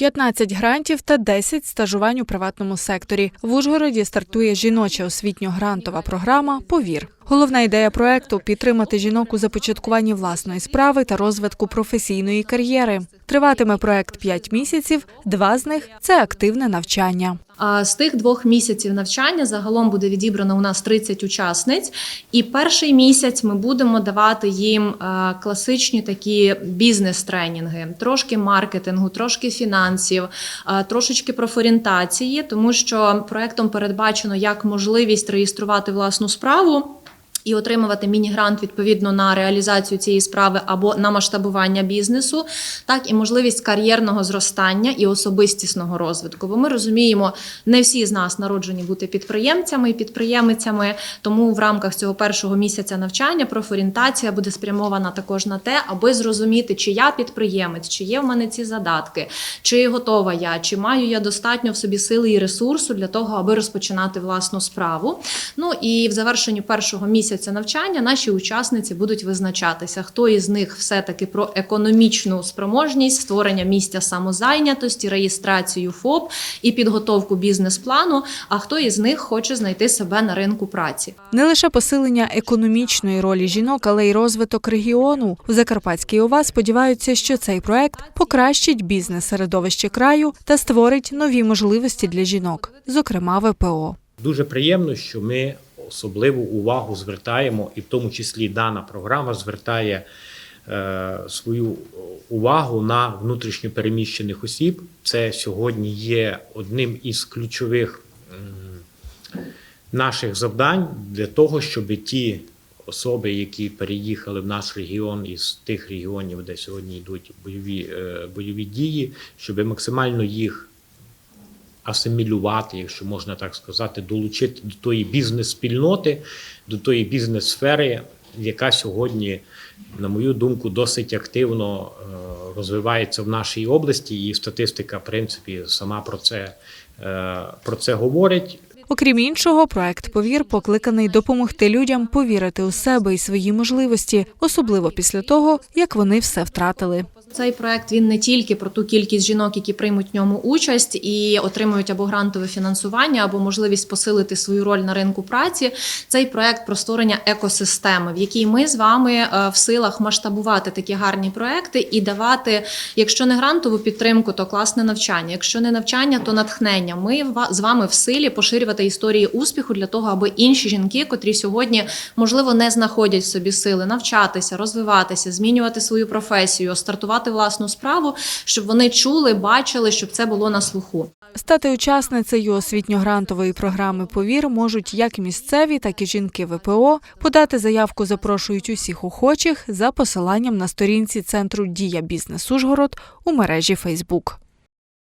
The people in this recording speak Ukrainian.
15 грантів та 10 стажувань у приватному секторі. В Ужгороді стартує жіноча освітньо-грантова програма Повір. Головна ідея проекту підтримати жінок у започаткуванні власної справи та розвитку професійної кар'єри. Триватиме проект 5 місяців. Два з них це активне навчання. А з тих двох місяців навчання загалом буде відібрано у нас 30 учасниць. І перший місяць ми будемо давати їм е, класичні такі бізнес-тренінги, трошки маркетингу, трошки фінансів, е, трошечки профорієнтації, тому що проектом передбачено як можливість реєструвати власну справу. І отримувати міні-грант відповідно на реалізацію цієї справи або на масштабування бізнесу, так і можливість кар'єрного зростання і особистісного розвитку. Бо ми розуміємо, не всі з нас народжені бути підприємцями і підприємицями. Тому в рамках цього першого місяця навчання профорієнтація буде спрямована також на те, аби зрозуміти, чи я підприємець, чи є в мене ці задатки, чи готова я, чи маю я достатньо в собі сили і ресурсу для того, аби розпочинати власну справу. Ну і в завершенні першого місяця навчання наші учасниці будуть визначатися, хто із них все-таки про економічну спроможність, створення місця самозайнятості, реєстрацію ФОП і підготовку бізнес-плану. А хто із них хоче знайти себе на ринку праці. Не лише посилення економічної ролі жінок, але й розвиток регіону. У Закарпатській ОВА сподіваються, що цей проект покращить бізнес-середовище краю та створить нові можливості для жінок, зокрема ВПО. Дуже приємно, що ми особливу увагу звертаємо, і в тому числі дана програма звертає е, свою увагу на внутрішньо переміщених осіб. Це сьогодні є одним із ключових наших завдань для того, щоб ті особи, які переїхали в наш регіон із тих регіонів, де сьогодні йдуть бойові, е, бойові дії, щоб максимально їх асимілювати, якщо можна так сказати, долучити до тої бізнес-спільноти, до тої бізнес-сфери, яка сьогодні, на мою думку, досить активно е, розвивається в нашій області, і статистика, в принципі, сама про це, е, про це говорить. Окрім іншого, проект Повір покликаний допомогти людям повірити у себе і свої можливості, особливо після того, як вони все втратили. Цей проект він не тільки про ту кількість жінок, які приймуть в ньому участь і отримують або грантове фінансування, або можливість посилити свою роль на ринку праці. Цей проект про створення екосистеми, в якій ми з вами е, в силах масштабувати такі гарні проекти і давати, якщо не грантову підтримку, то класне навчання. Якщо не навчання, то натхнення. Ми з вами в силі поширювати історії успіху для того, аби інші жінки, котрі сьогодні можливо не знаходять в собі сили навчатися, розвиватися, змінювати свою професію, стартувати власну справу, щоб вони чули, бачили, щоб це було на слуху. Стати учасницею освітньо-грантової програми Повір можуть як місцеві, так і жінки ВПО. Подати заявку запрошують усіх охочих за посиланням на сторінці центру Дія Бізнес Ужгород у мережі Фейсбук.